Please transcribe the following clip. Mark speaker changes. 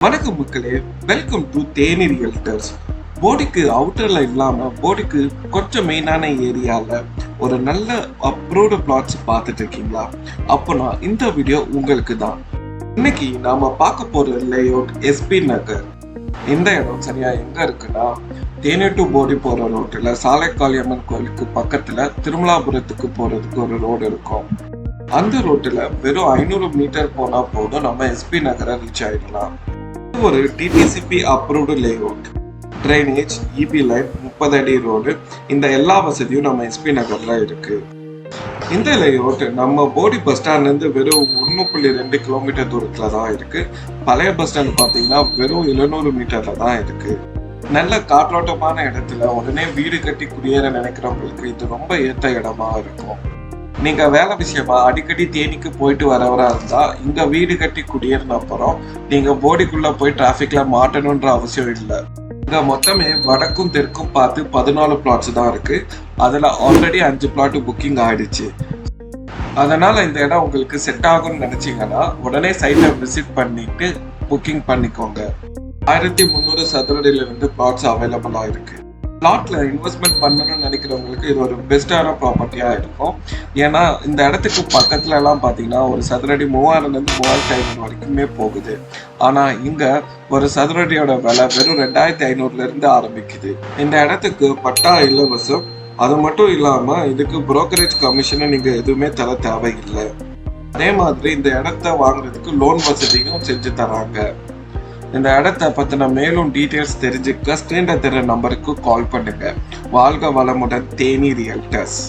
Speaker 1: வணக்கம் மக்களே welcome to Theni realtors. போடிக்கு அவுட்டர்ல இல்லாமல் போடிக்கு கொஞ்சம் மெயினான ஏரியால ஒரு நல்ல அப்ரூவ்டு பிளாட்ஸ் பார்த்துட்டு இருக்கீங்களா? அப்போனா இந்த வீடியோ உங்களுக்கு தான். இன்னைக்கு நாம பார்க்க போகிற லேஅவுட் எஸ்பி நகர். இந்த இடம் சரியா எங்க இருக்குன்னா தேனி டு போடி போற ரோட்டில் சாலைக்காளியம்மன் கோயிலுக்கு பக்கத்துல திருமலாபுரத்துக்கு போறதுக்கு ஒரு ரோடு இருக்கும். அந்த ரோட்டில் வெறும் ஐநூறு மீட்டர் போனால் போதும் நம்ம எஸ்பி நகரை ரீச் ஆகிடலாம் இது ஒரு DTCP approved layout drainage EB line முப்பது அடி ரோடு இந்த எல்லா வசதியும் நம்ம எஸ்பி நகரில் இருக்குது இந்த லேஅவுட் நம்ம போடி பஸ் ஸ்டாண்ட்லேருந்து வெறும் ஒன்று புள்ளி ரெண்டு கிலோமீட்டர் தூரத்தில் தான் இருக்குது பழைய பஸ் ஸ்டாண்ட் பார்த்தீங்கன்னா வெறும் எழுநூறு மீட்டரில் தான் இருக்குது நல்ல காற்றோட்டமான இடத்துல உடனே வீடு கட்டி குடியேற நினைக்கிறவங்களுக்கு இது ரொம்ப ஏற்ற இடமா இருக்கும். நீங்க வேலை விஷயமா அடிக்கடி தேனிக்கு போயிட்டு வரவரா இருந்தா இங்க வீடு கட்டி குடியேறின அப்புறம் நீங்க போடிக்குள்ள போய் டிராபிக்ல மாட்டணும்ன்ற அவசியம் இல்லை. இங்க மொத்தமே வடக்கும் தெற்கும் பார்த்து பதினாலு பிளாட்ஸ் தான் இருக்கு. அதுல ஆல்ரெடி அஞ்சு பிளாட் புக்கிங் ஆயிடுச்சு. அதனால இந்த இடம் உங்களுக்கு செட் ஆகும்னு நினைச்சீங்கன்னா உடனே சைட்டை விசிட் பண்ணிட்டு புக்கிங் பண்ணிக்கோங்க. ஆயிரத்தி முந்நூறு சதுரடியில இருந்து பிளாட்ஸ் அவைலபிளா இருக்கு. பிளாட்ல இன்வெஸ்ட்மெண்ட் பண்ணணும்னு நினைக்கிறவங்களுக்கு இது ஒரு பெஸ்டான ப்ராப்பர்ட்டியா இருக்கும். ஏன்னா இந்த இடத்துக்கு பக்கத்துல எல்லாம் பாத்தீங்கன்னா ஒரு சதுரடி மூவாயிரம்ல இருந்து மூவாயிரத்தி ஐநூறு வரைக்குமே போகுது. ஆனா இங்க ஒரு சதுரடியோட விலை வெறும் ரெண்டாயிரத்தி ஐநூறுல இருந்து ஆரம்பிக்குது. இந்த இடத்துக்கு பட்டா இலவசம் அது மட்டும் இல்லாம இதுக்கு புரோக்கரேஜ் கமிஷனை நீங்க எதுவுமே தர தேவையில்லை. அதே மாதிரி இந்த இடத்த வாங்குறதுக்கு லோன் வசதியும் செஞ்சு தராங்க. இந்த இடத்த பற்றின மேலும் டீட்டெயில்ஸ் தெரிஞ்சுக்க ஸ்கிரீன்ல தெரிய நம்பருக்கு கால் பண்ணுங்க. வாழ்க வளமுடன் தேனி ரியல்டர்ஸ்